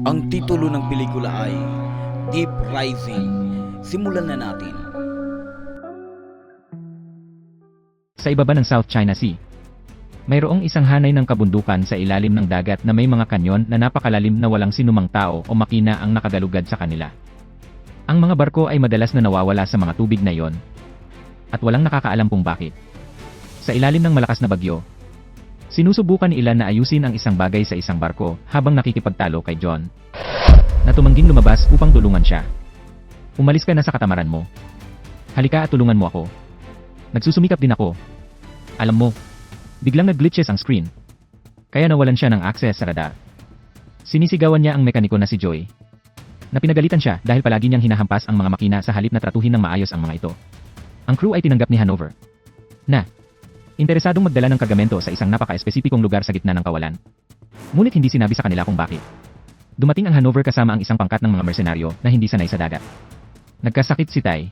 Ang titulo ng pelikula ay Deep Rising. Simulan na natin. Sa ibaba ng South China Sea, mayroong isang hanay ng kabundukan sa ilalim ng dagat na may mga kanyon na napakalalim na walang sinumang tao o makina ang nakagalugad sa kanila. Ang mga barko ay madalas na nawawala sa mga tubig na iyon, at walang nakakaalam kung bakit. Sa ilalim ng malakas na bagyo, sinusubukan ni Ilan na ayusin ang isang bagay sa isang barko habang nakikipagtalo kay John, na tumangging lumabas upang tulungan siya. Umalis ka na sa katamaran mo. Halika at tulungan mo ako. Nagsusumikap din ako. Alam mo, biglang nag-glitches ang screen. Kaya nawalan siya ng access sa radar. Sinisigawan niya ang mekaniko na si Joy. Na pinagalitan siya dahil palagi niyang hinahampas ang mga makina sa halip na tratuhin ng maayos ang mga ito. Ang crew ay tinanggap ni Hanover. Na, interesadong magdala ng kargamento sa isang napaka-espesipikong lugar sa gitna ng kawalan. Ngunit hindi sinabi sa kanila kung bakit. Dumating ang Hanover kasama ang isang pangkat ng mga mersenaryo na hindi sanay sa dagat. Nagkasakit si Tai.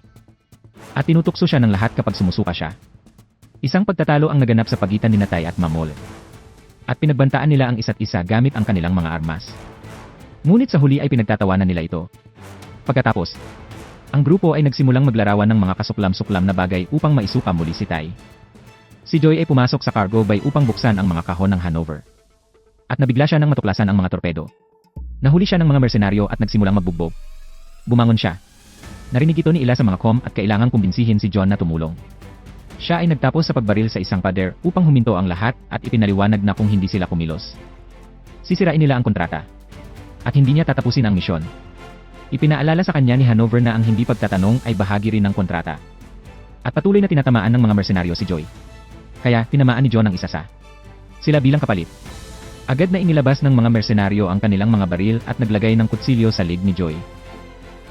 At tinutukso siya ng lahat kapag sumusuka siya. Isang pagtatalo ang naganap sa pagitan ni Natay at Mamol. At pinagbantaan nila ang isa't isa gamit ang kanilang mga armas. Ngunit sa huli ay pinagtatawanan nila ito. Pagkatapos, ang grupo ay nagsimulang maglarawan ng mga kasuklam-suklam na bagay upang maisuka muli si Tai. Si Joy ay pumasok sa cargo bay upang buksan ang mga kahon ng Hanover. At nabigla siya nang matuklasan ang mga torpedo. Nahuli siya ng mga mersenaryo at nagsimulang magbugbog. Bumangon siya. Narinig ito ni Ila sa mga com at kailangang kumbinsihin si John na tumulong. Siya ay nagtapos sa pagbaril sa isang pader upang huminto ang lahat at ipinaliwanag na kung hindi sila kumilos. Sisirain nila ang kontrata. At hindi niya tatapusin ang misyon. Ipinaalala sa kanya ni Hanover na ang hindi pagtatanong ay bahagi rin ng kontrata. At patuloy na tinatamaan ng mga mersenaryo si Joy. Kaya tinamaan ni John ang isa sa sila bilang kapalit. Agad na inilabas ng mga mersenaryo ang kanilang mga baril at naglagay ng kutsilyo sa lig ni Joy.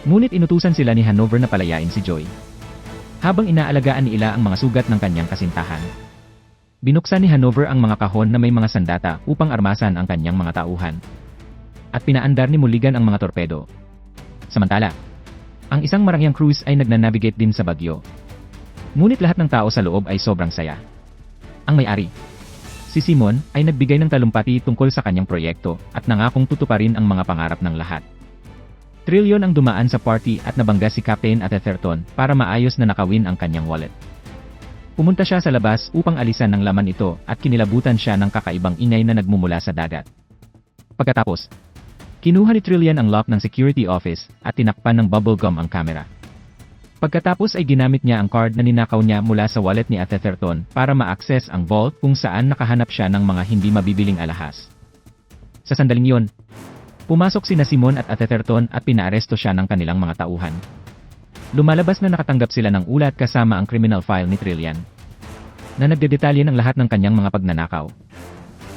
Ngunit inutusan sila ni Hanover na palayain si Joy. Habang inaalagaan ni Ila ang mga sugat ng kanyang kasintahan. Binuksan ni Hanover ang mga kahon na may mga sandata upang armasan ang kanyang mga tauhan. At pinaandar ni Mulligan ang mga torpedo. Samantala, ang isang marangyang cruise ay nagnanavigate din sa bagyo. Ngunit lahat ng tao sa loob ay sobrang saya. Ang may-ari, si Simon, ay nagbigay ng talumpati tungkol sa kanyang proyekto at nangakong tutuparin ang mga pangarap ng lahat. Trillion ang dumaan sa party at nabangga si Captain Atherton para maayos na nakawin ang kanyang wallet. Pumunta siya sa labas upang alisan ng laman ito at kinilabutan siya ng kakaibang ingay na nagmumula sa dagat. Pagkatapos, kinuha ni Trillion ang lock ng security office at tinakpan ng bubblegum ang kamera. Pagkatapos ay ginamit niya ang card na ninakaw niya mula sa wallet ni Atherton para ma-access ang vault kung saan nakahanap siya ng mga hindi mabibiling alahas. Sa sandaling yon, pumasok sina Simon at Atherton at pinaaresto siya ng kanilang mga tauhan. Lumalabas na nakatanggap sila ng ulat kasama ang criminal file ni Trillian na nagdedetalye ng lahat ng kanyang mga pagnanakaw.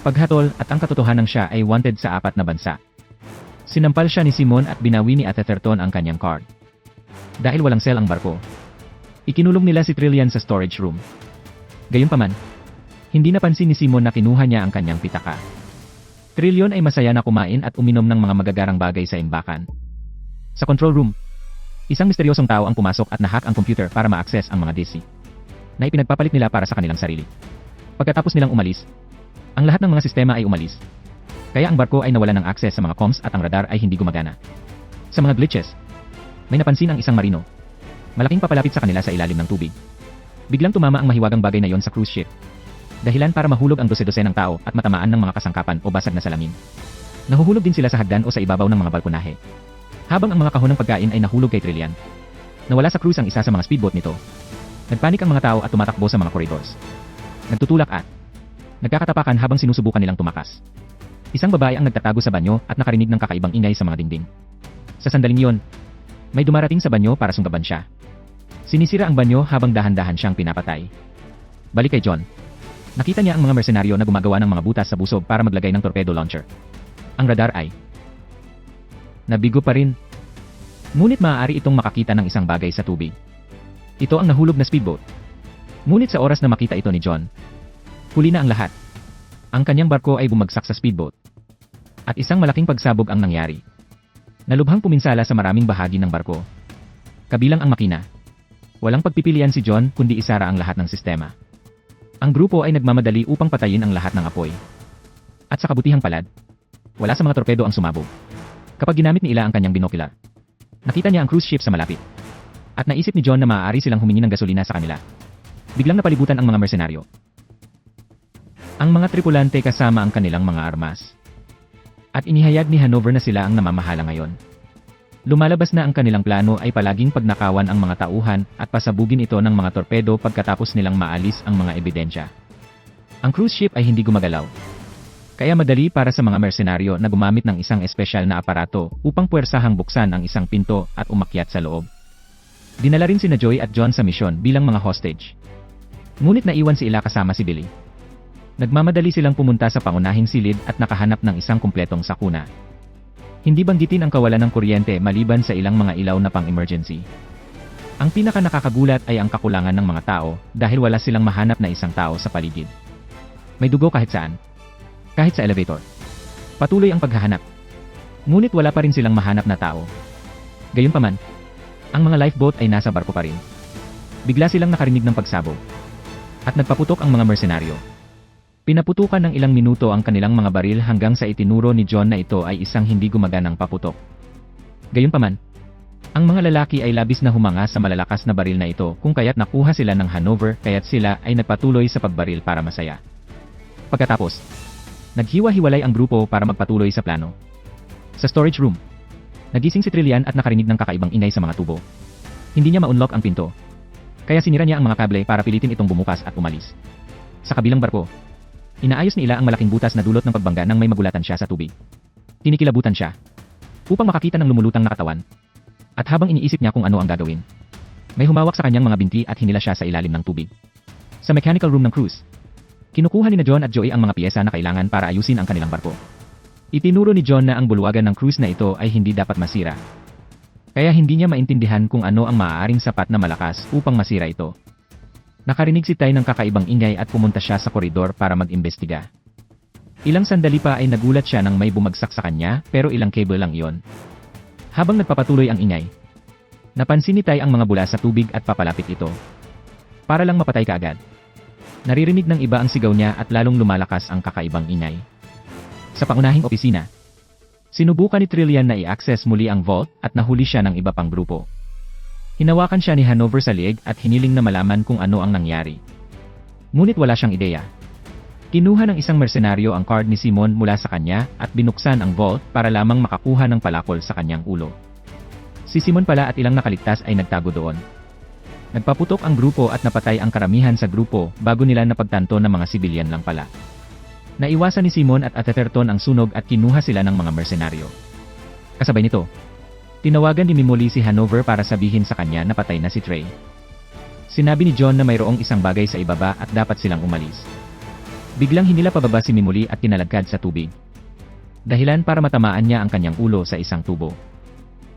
Paghatol at ang katotohanan siya ay wanted sa apat na bansa. Sinampal siya ni Simon at binawi ni Atherton ang kanyang card. Dahil walang cell ang barko, ikinulong nila si Trillian sa storage room. Gayunpaman, hindi napansin ni Simon na kinuha niya ang kanyang pitaka. Trillion ay masaya na kumain at uminom ng mga magagarang bagay sa imbakan. Sa control room, isang misteryosong tao ang pumasok at nahack ang computer para ma-access ang mga DC na ipinagpapalit nila para sa kanilang sarili. Pagkatapos nilang umalis, ang lahat ng mga sistema ay umalis. Kaya ang barko ay nawalan ng access sa mga comms at ang radar ay hindi gumagana. Sa mga glitches, may napansin ang isang marino. Malaking papalapit sa kanila sa ilalim ng tubig. Biglang tumama ang mahiwagang bagay na yon sa cruise ship. Dahilan para mahulog ang dose-dose ng tao at matamaan ng mga kasangkapan o basag na salamin. Nahuhulog din sila sa hagdan o sa ibabaw ng mga balkonahe. Habang ang mga kahon ng pagkain ay nahulog kay Trillian. Nawala sa cruise ang isa sa mga speedboat nito. Nagpanik ang mga tao at tumatakbo sa mga corridors. Nagtutulak at nagkakatapakan habang sinusubukan nilang tumakas. Isang babae ang nagtatago sa banyo at nakarinig ng kakaibang ingay sa mga dingding. Sa sandaling iyon, may dumarating sa banyo para sunggaban siya. Sinisira ang banyo habang dahan-dahan siyang pinapatay. Balik kay John. Nakita niya ang mga mersenaryo na gumagawa ng mga butas sa busog para maglagay ng torpedo launcher. Ang radar ay nabigo pa rin. Ngunit maaari itong makakita ng isang bagay sa tubig. Ito ang nahulog na speedboat. Ngunit sa oras na makita ito ni John, huli na ang lahat. Ang kanyang barko ay bumagsak sa speedboat. At isang malaking pagsabog ang nangyari. Nalubhang puminsala sa maraming bahagi ng barko. Kabilang ang makina. Walang pagpipilian si John kundi isara ang lahat ng sistema. Ang grupo ay nagmamadali upang patayin ang lahat ng apoy. At sa kabutihang palad, wala sa mga torpedo ang sumabog. Kapag ginamit ni Ila ang kanyang binocular, nakita niya ang cruise ship sa malapit. At naisip ni John na maaari silang humingi ng gasolina sa kanila. Biglang napalibutan ang mga mersenaryo. Ang mga tripulante kasama ang kanilang mga armas. At inihayag ni Hanover na sila ang namamahala ngayon. Lumalabas na ang kanilang plano ay palaging pagnakawan ang mga tauhan at pasabugin ito ng mga torpedo pagkatapos nilang maalis ang mga ebidensya. Ang cruise ship ay hindi gumagalaw. Kaya madali para sa mga mersenaryo na gumamit ng isang espesyal na aparato upang puwersahang buksan ang isang pinto at umakyat sa loob. Dinala rin sina Joy at John sa misyon bilang mga hostage. Ngunit naiwan si Ila kasama si Billy. Nagmamadali silang pumunta sa pangunahing silid at nakahanap ng isang kumpletong sakuna. Hindi banggitin ang kawalan ng kuryente maliban sa ilang mga ilaw na pang-emergency. Ang pinaka nakakagulat ay ang kakulangan ng mga tao dahil wala silang mahanap na isang tao sa paligid. May dugo kahit saan. Kahit sa elevator. Patuloy ang paghahanap. Ngunit wala pa rin silang mahanap na tao. Gayunpaman, ang mga lifeboat ay nasa barko pa rin. Bigla silang nakarinig ng pagsabog. At nagpaputok ang mga mersenaryo. Pinaputukan ng ilang minuto ang kanilang mga baril hanggang sa itinuro ni John na ito ay isang hindi gumaganang paputok. Gayunpaman, ang mga lalaki ay labis na humanga sa malalakas na baril na ito kung kaya't nakuha sila ng Hanover kaya't sila ay nagpatuloy sa pagbaril para masaya. Pagkatapos, naghiwa-hiwalay ang grupo para magpatuloy sa plano. Sa storage room, nagising si Trillian at nakarinig ng kakaibang ingay sa mga tubo. Hindi niya ma-unlock ang pinto. Kaya sinira niya ang mga kable para pilitin itong bumukas at umalis. Sa kabilang barko, Inaayos ni Ila ang malaking butas na dulot ng pagbangga nang may magulatan siya sa tubig. Tinikilabutan siya. Upang makakita ng lumulutang na katawan. At habang iniisip niya kung ano ang gagawin. May humawak sa kanyang mga binti at hinila siya sa ilalim ng tubig. Sa mechanical room ng cruise. Kinukuha ni na John at Joey ang mga piyesa na kailangan para ayusin ang kanilang barko. Itinuro ni John na ang bulwagan ng cruise na ito ay hindi dapat masira. Kaya hindi niya maintindihan kung ano ang maaaring sapat na malakas upang masira ito. Nakarinig si Tay ng kakaibang ingay at pumunta siya sa koridor para mag-imbestiga. Ilang sandali pa ay nagulat siya nang may bumagsak sa kanya pero ilang cable lang iyon. Habang nagpapatuloy ang ingay, napansin ni Tay ang mga bula sa tubig at papalapit ito. Para lang mapatay ka agad. Naririnig ng iba ang sigaw niya at lalong lumalakas ang kakaibang ingay. Sa pangunahing opisina, sinubukan ni Trillian na i-access muli ang vault at nahuli siya ng iba pang grupo. Hinawakan siya ni Hanover sa liig at hiniling na malaman kung ano ang nangyari. Ngunit wala siyang ideya. Kinuha ng isang mersenaryo ang card ni Simon mula sa kanya at binuksan ang vault para lamang makakuha ng palakol sa kanyang ulo. Si Simon pala at ilang nakaligtas ay nagtago doon. Nagpaputok ang grupo at napatay ang karamihan sa grupo bago nila napagtanto na mga sibilyan lang pala. Naiwasan ni Simon at Atherton ang sunog at kinuha sila ng mga mersenaryo. Kasabay nito, Tinawagan ni Mimoli si Hanover para sabihin sa kanya na patay na si Trey. Sinabi ni John na mayroong isang bagay sa ibaba at dapat silang umalis. Biglang hinila pababa si Mimoli at kinalagkad sa tubig. Dahilan para matamaan niya ang kanyang ulo sa isang tubo.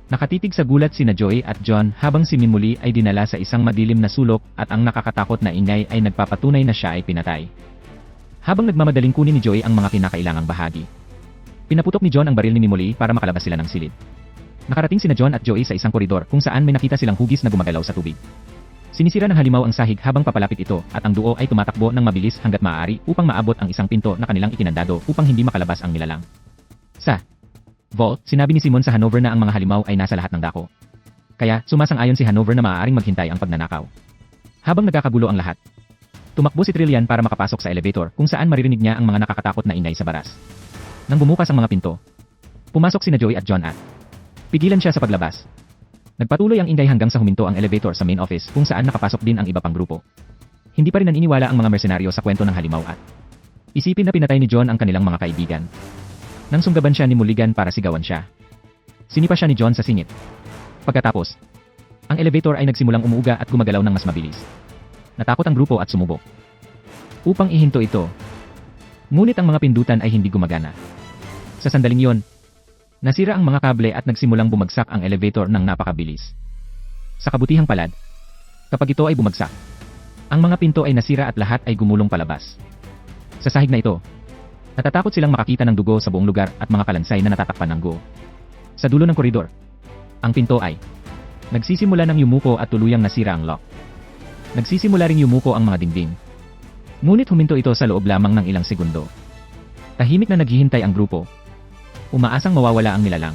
Nakatitig sa gulat sina Joy at John habang si Mimoli ay dinala sa isang madilim na sulok at ang nakakatakot na ingay ay nagpapatunay na siya ay pinatay. Habang nagmamadaling kunin ni Joy ang mga kinakailangang bahagi. Pinaputok ni John ang baril ni Mimoli para makalabas sila ng silid. Nakarating sina John at Joey sa isang koridor kung saan may nakita silang hugis na gumagalaw sa tubig. Sinisira ng halimaw ang sahig habang papalapit ito at ang duo ay tumatakbo ng mabilis hanggat maaari upang maabot ang isang pinto na kanilang ikinandado upang hindi makalabas ang nilalang. Sa Vault, sinabi ni Simon sa Hanover na ang mga halimaw ay nasa lahat ng dako. Kaya, sumasang-ayon si Hanover na maaaring maghintay ang pagnanakaw. Habang nagkakagulo ang lahat, tumakbo si Trillian para makapasok sa elevator kung saan maririnig niya ang mga nakakatakot na ingay sa baras. Nang bumukas ang mga pinto, pumasok sina Joey at John at Pigilan siya sa paglabas. Nagpatuloy ang ingay hanggang sa huminto ang elevator sa main office kung saan nakapasok din ang iba pang grupo. Hindi pa rin naniniwala ang mga mersenaryo sa kwento ng halimaw at isipin na pinatay ni John ang kanilang mga kaibigan. Nang sunggaban siya ni Mulligan para sigawan siya. Sinipa siya ni John sa singit. Pagkatapos, ang elevator ay nagsimulang umuuga at gumagalaw ng mas mabilis. Natakot ang grupo at sumubok. Upang ihinto ito. Ngunit ang mga pindutan ay hindi gumagana. Sa sandaling yon, Nasira ang mga kable at nagsimulang bumagsak ang elevator ng napakabilis. Sa kabutihang palad, kapag ito ay bumagsak, ang mga pinto ay nasira at lahat ay gumulong palabas. Sa sahig na ito, natatakot silang makakita ng dugo sa buong lugar at mga kalansay na natatakpan ng go. Sa dulo ng koridor, ang pinto ay nagsisimula ng yumuko at tuluyang nasira ang lock. Nagsisimula ring yumuko ang mga dingding. Ngunit huminto ito sa loob lamang ng ilang segundo. Tahimik na naghihintay ang grupo, Umaasang mawawala ang nilalang.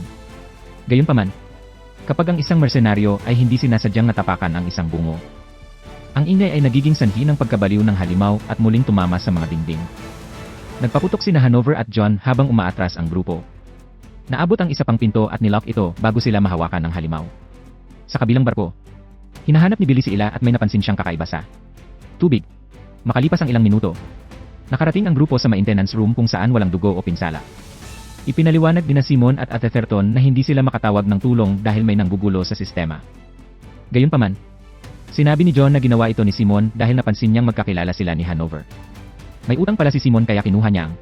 Gayunpaman, kapag ang isang mersenaryo ay hindi sinasadyang natapakan ang isang bungo, ang ingay ay nagiging sanhi ng pagkabaliw ng halimaw at muling tumama sa mga dingding. Nagpaputok sina Hanover at John habang umaatras ang grupo. Naabot ang isa pang pinto at nilock ito bago sila mahawakan ng halimaw. Sa kabilang barko, hinahanap ni Billy si Ila at may napansin siyang kakaiba sa tubig. Makalipas ang ilang minuto, nakarating ang grupo sa maintenance room kung saan walang dugo o pinsala. Ipinaliwanag din na Simon at Atherton na hindi sila makatawag ng tulong dahil may nanggugulo sa sistema. Gayunpaman, sinabi ni John na ginawa ito ni Simon dahil napansin niyang magkakilala sila ni Hanover. May utang pala si Simon kaya kinuha niya ang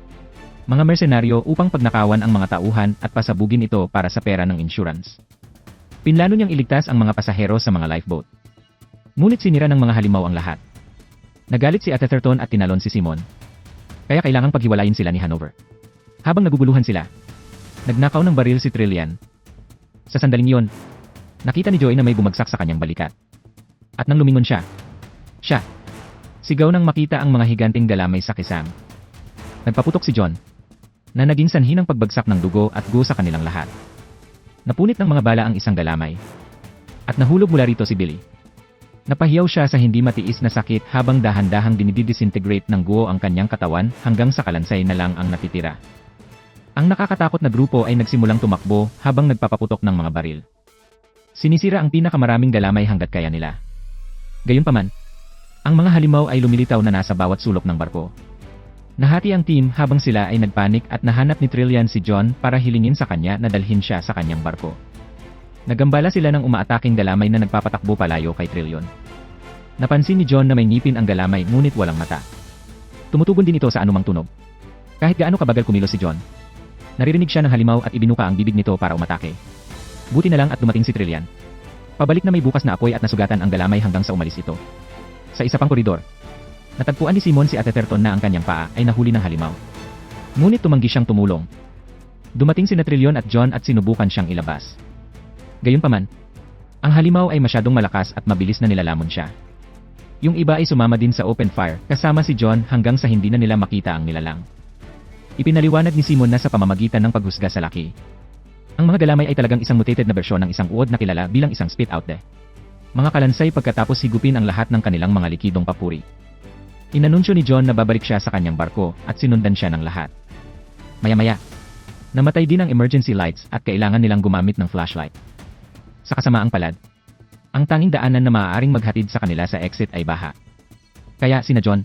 mga mersenaryo upang pagnakawan ang mga tauhan at pasabugin ito para sa pera ng insurance. Pinlano niyang iligtas ang mga pasahero sa mga lifeboat. Ngunit sinira ng mga halimaw ang lahat. Nagalit si Atherton at tinalon si Simon. Kaya kailangang paghiwalayin sila ni Hanover. Habang naguguluhan sila, nagnakaw ng baril si Trillian. Sa sandaling yon, nakita ni Joy na may bumagsak sa kanyang balikat. At nang lumingon siya, siya, sigaw nang makita ang mga higanting galamay sa kisam. Nagpaputok si John, na naging sanhi ng pagbagsak ng dugo at go sa kanilang lahat. Napunit ng mga bala ang isang galamay. At nahulog mula rito si Billy. Napahiyaw siya sa hindi matiis na sakit habang dahan-dahang dinidisintegrate ng guo ang kanyang katawan hanggang sa kalansay na lang ang natitira. Ang nakakatakot na grupo ay nagsimulang tumakbo habang nagpapaputok ng mga baril. Sinisira ang pinakamaraming galamay hanggat kaya nila. Gayunpaman, ang mga halimaw ay lumilitaw na nasa bawat sulok ng barko. Nahati ang team habang sila ay nagpanik at nahanap ni Trillian si John para hilingin sa kanya na dalhin siya sa kanyang barko. Nagambala sila ng umaataking galamay na nagpapatakbo palayo kay Trillion. Napansin ni John na may ngipin ang galamay ngunit walang mata. Tumutugon din ito sa anumang tunog. Kahit gaano kabagal kumilos si John, naririnig siya ng halimaw at ibinuka ang bibig nito para umatake. Buti na lang at dumating si Trillian. Pabalik na may bukas na apoy at nasugatan ang galamay hanggang sa umalis ito. Sa isa pang koridor, natagpuan ni Simon si Atherton na ang kanyang paa ay nahuli ng halimaw. Ngunit tumanggi siyang tumulong. Dumating si Trillion at John at sinubukan siyang ilabas. Gayunpaman, ang halimaw ay masyadong malakas at mabilis na nilalamon siya. Yung iba ay sumama din sa open fire kasama si John hanggang sa hindi na nila makita ang nilalang. Ipinaliwanag ni Simon na sa pamamagitan ng paghusga sa laki. Ang mga galamay ay talagang isang mutated na bersyon ng isang uod na kilala bilang isang spit out de. Mga kalansay pagkatapos higupin ang lahat ng kanilang mga likidong papuri. Inanunsyo ni John na babalik siya sa kanyang barko at sinundan siya ng lahat. Maya-maya, namatay din ang emergency lights at kailangan nilang gumamit ng flashlight. Sa kasamaang palad, ang tanging daanan na maaaring maghatid sa kanila sa exit ay baha. Kaya sina John,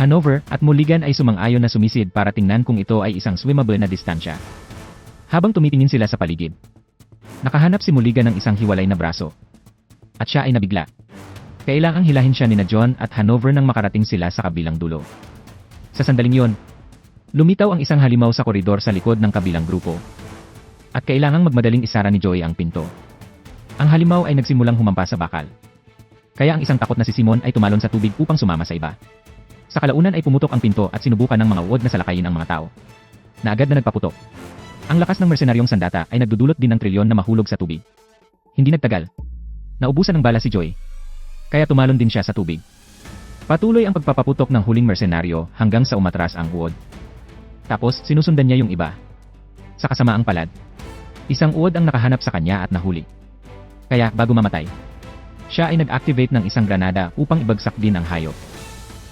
Hanover at Mulligan ay sumang-ayon na sumisid para tingnan kung ito ay isang swimmable na distansya. Habang tumitingin sila sa paligid, nakahanap si Mulligan ng isang hiwalay na braso. At siya ay nabigla. Kailangang hilahin siya ni na John at Hanover nang makarating sila sa kabilang dulo. Sa sandaling yon, lumitaw ang isang halimaw sa koridor sa likod ng kabilang grupo. At kailangang magmadaling isara ni Joy ang pinto. Ang halimaw ay nagsimulang humampa sa bakal. Kaya ang isang takot na si Simon ay tumalon sa tubig upang sumama sa iba. Sa kalaunan ay pumutok ang pinto at sinubukan ng mga uod na salakayin ang mga tao. Na agad na nagpaputok. Ang lakas ng mersenaryong sandata ay nagdudulot din ng trilyon na mahulog sa tubig. Hindi nagtagal. Naubusan ng bala si Joy. Kaya tumalon din siya sa tubig. Patuloy ang pagpapaputok ng huling mersenaryo hanggang sa umatras ang uod. Tapos sinusundan niya yung iba. Sa kasamaang palad, isang uod ang nakahanap sa kanya at nahuli. Kaya bago mamatay, siya ay nag-activate ng isang granada upang ibagsak din ang hayop.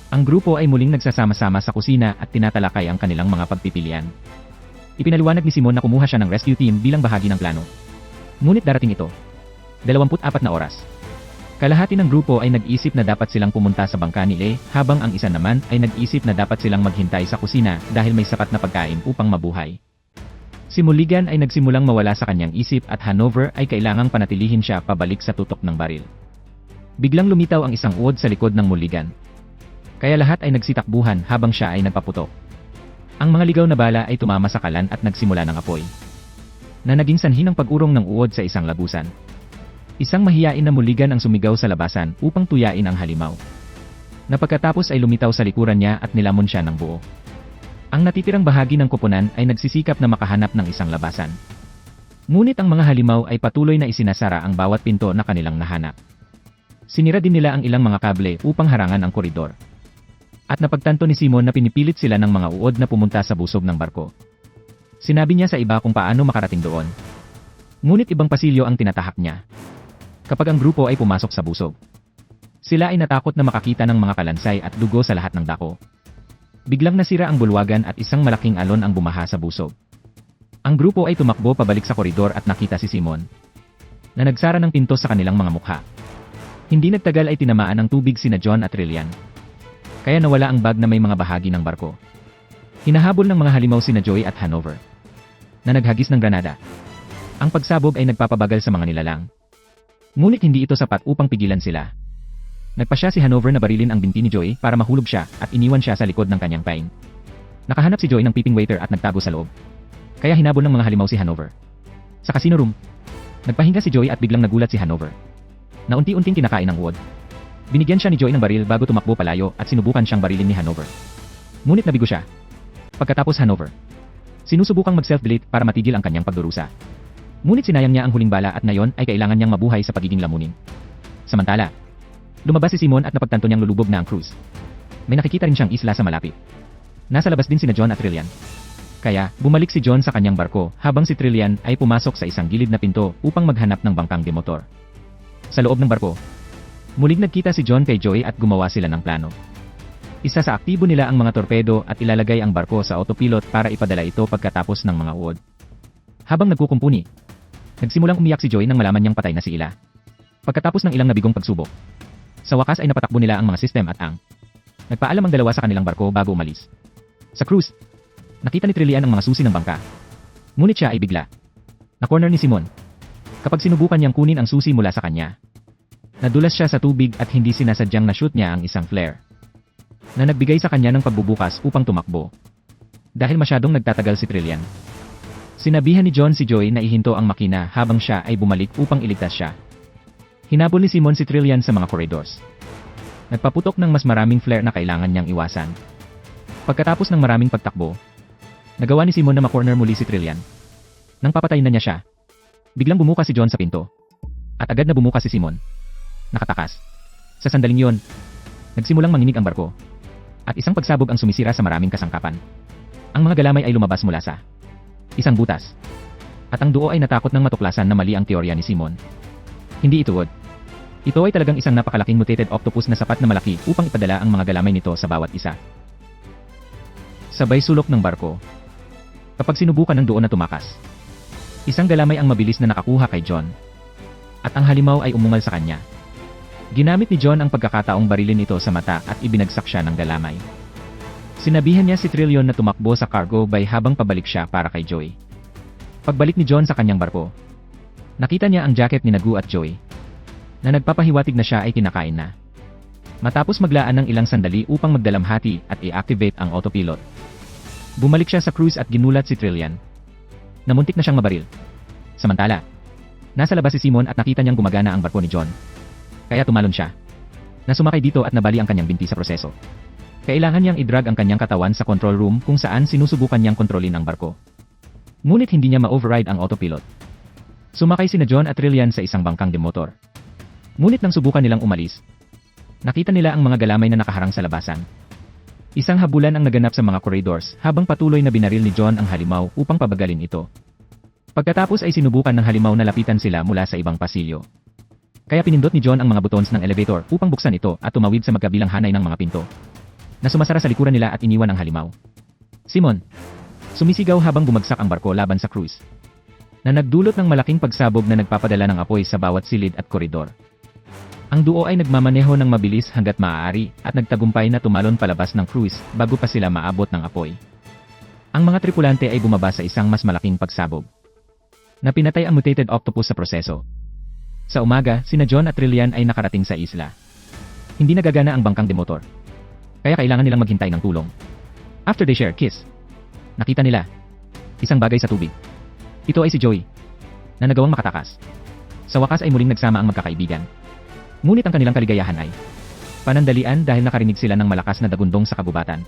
Ang grupo ay muling nagsasama-sama sa kusina at tinatalakay ang kanilang mga pagpipilian. Ipinaliwanag ni Simon na kumuha siya ng rescue team bilang bahagi ng plano. Ngunit darating ito. 24 na oras. Kalahati ng grupo ay nag-isip na dapat silang pumunta sa bangka ni Lei, habang ang isa naman ay nag-isip na dapat silang maghintay sa kusina dahil may sapat na pagkain upang mabuhay. Si Mulligan ay nagsimulang mawala sa kanyang isip at Hanover ay kailangang panatilihin siya pabalik sa tutok ng baril. Biglang lumitaw ang isang uod sa likod ng Mulligan. Kaya lahat ay nagsitakbuhan habang siya ay nagpaputok. Ang mga ligaw na bala ay tumama sa kalan at nagsimula ng apoy. Na naging sanhi ng pag-urong ng uod sa isang lagusan. Isang mahiyain na Mulligan ang sumigaw sa labasan upang tuyain ang halimaw. Na pagkatapos ay lumitaw sa likuran niya at nilamon siya ng buo. Ang natitirang bahagi ng koponan ay nagsisikap na makahanap ng isang labasan. Ngunit ang mga halimaw ay patuloy na isinasara ang bawat pinto na kanilang nahanap. Sinira din nila ang ilang mga kable upang harangan ang koridor. At napagtanto ni Simon na pinipilit sila ng mga uod na pumunta sa busog ng barko. Sinabi niya sa iba kung paano makarating doon. Ngunit ibang pasilyo ang tinatahak niya. Kapag ang grupo ay pumasok sa busog. Sila ay natakot na makakita ng mga kalansay at dugo sa lahat ng dako. Biglang nasira ang bulwagan at isang malaking alon ang bumaha sa busog. Ang grupo ay tumakbo pabalik sa koridor at nakita si Simon na nagsara ng pinto sa kanilang mga mukha. Hindi nagtagal ay tinamaan ng tubig sina John at Trillian. Kaya nawala ang bag na may mga bahagi ng barko. Hinahabol ng mga halimaw sina Joy at Hanover na naghagis ng granada. Ang pagsabog ay nagpapabagal sa mga nilalang. Ngunit hindi ito sapat upang pigilan sila. Nagpasya si Hanover na barilin ang binti ni Joy para mahulog siya at iniwan siya sa likod ng kanyang pain. Nakahanap si Joy ng peeping waiter at nagtago sa loob. Kaya hinabol ng mga halimaw si Hanover. Sa casino room, nagpahinga si Joy at biglang nagulat si Hanover. Na unti-unting kinakain ng uod. Binigyan siya ni Joy ng baril bago tumakbo palayo at sinubukan siyang barilin ni Hanover. Ngunit nabigo siya. Pagkatapos Hanover, sinusubukang mag-self-delete para matigil ang kanyang pagdurusa. Ngunit sinayang niya ang huling bala at ngayon ay kailangan niyang mabuhay sa pagiging lamunin. Samantala, lumabas si Simon at napagtanto niyang lulubog na ang cruise. May nakikita rin siyang isla sa malapit. Nasa labas din sina John at Trillian. Kaya, bumalik si John sa kanyang barko habang si Trillian ay pumasok sa isang gilid na pinto upang maghanap ng bangkang demotor. Sa loob ng barko, muling nagkita si John kay Joy at gumawa sila ng plano. Isa sa aktibo nila ang mga torpedo at ilalagay ang barko sa autopilot para ipadala ito pagkatapos ng mga uod. Habang nagkukumpuni, nagsimulang umiyak si Joy nang malaman niyang patay na si Ila. Pagkatapos ng ilang nabigong pagsubok, sa wakas ay napatakbo nila ang mga system at ang nagpaalam ang dalawa sa kanilang barko bago umalis. Sa cruise, nakita ni Trillian ang mga susi ng bangka. Ngunit siya ay bigla. Na-corner ni Simon. Kapag sinubukan niyang kunin ang susi mula sa kanya, nadulas siya sa tubig at hindi sinasadyang na-shoot niya ang isang flare na nagbigay sa kanya ng pagbubukas upang tumakbo. Dahil masyadong nagtatagal si Trillian. Sinabihan ni John si Joy na ihinto ang makina habang siya ay bumalik upang iligtas siya. Hinabol ni Simon si Trillian sa mga corridors. Nagpaputok ng mas maraming flare na kailangan niyang iwasan. Pagkatapos ng maraming pagtakbo, nagawa ni Simon na makorner muli si Trillian. Nang papatay na niya siya, biglang bumukas si John sa pinto. At agad na bumukas si Simon. Nakatakas. Sa sandaling yon, nagsimulang manginig ang barko. At isang pagsabog ang sumisira sa maraming kasangkapan. Ang mga galamay ay lumabas mula sa isang butas. At ang duo ay natakot ng matuklasan na mali ang teorya ni Simon. Hindi ito wood. Ito ay talagang isang napakalaking mutated octopus na sapat na malaki upang ipadala ang mga galamay nito sa bawat isa. Sabay sulok ng barko. Kapag sinubukan ng duo na tumakas, isang galamay ang mabilis na nakakuha kay John. At ang halimaw ay umungal sa kanya. Ginamit ni John ang pagkakataong barilin ito sa mata at ibinagsak siya ng galamay. Sinabihan niya si Trillion na tumakbo sa cargo bay habang pabalik siya para kay Joy. Pagbalik ni John sa kanyang barko, nakita niya ang jacket ni Nagu at Joy na nagpapahiwatig na siya ay kinakain na. Matapos maglaan ng ilang sandali upang magdalamhati at i-activate ang autopilot. Bumalik siya sa cruise at ginulat si Trillian. Namuntik na siyang mabaril. Samantala, nasa labas si Simon at nakita niyang gumagana ang barko ni John. Kaya tumalon siya. Nasumakay dito at nabali ang kanyang binti sa proseso. Kailangan niyang i-drag ang kanyang katawan sa control room kung saan sinusubukan niyang kontrolin ang barko. Ngunit hindi niya ma-override ang autopilot. Sumakay sina John at Trillian sa isang bangkang demotor. Ngunit nang subukan nilang umalis, nakita nila ang mga galamay na nakaharang sa labasan. Isang habulan ang naganap sa mga corridors habang patuloy na binaril ni John ang halimaw upang pabagalin ito. Pagkatapos ay sinubukan ng halimaw na lapitan sila mula sa ibang pasilyo. Kaya pinindot ni John ang mga buttons ng elevator upang buksan ito at tumawid sa magkabilang hanay ng mga pinto. Na sumasara sa likuran nila at iniwan ang halimaw. Simon, sumisigaw habang bumagsak ang barko laban sa cruise. Na nagdulot ng malaking pagsabog na nagpapadala ng apoy sa bawat silid at koridor. Ang duo ay nagmamaneho ng mabilis hanggat maaari at nagtagumpay na tumalon palabas ng cruise bago pa sila maabot ng apoy. Ang mga tripulante ay bumaba sa isang mas malaking pagsabog. Na pinatay ang mutated octopus sa proseso. Sa umaga, sina John at Trillian ay nakarating sa isla. Hindi nagagana ang bangkang demotor. Kaya kailangan nilang maghintay ng tulong. After they share kiss, nakita nila isang bagay sa tubig. Ito ay si Joey, na nagawang makatakas. Sa wakas ay muling nagsama ang magkakaibigan. Ngunit ang kanilang kaligayahan ay panandalian dahil nakarinig sila ng malakas na dagundong sa kagubatan.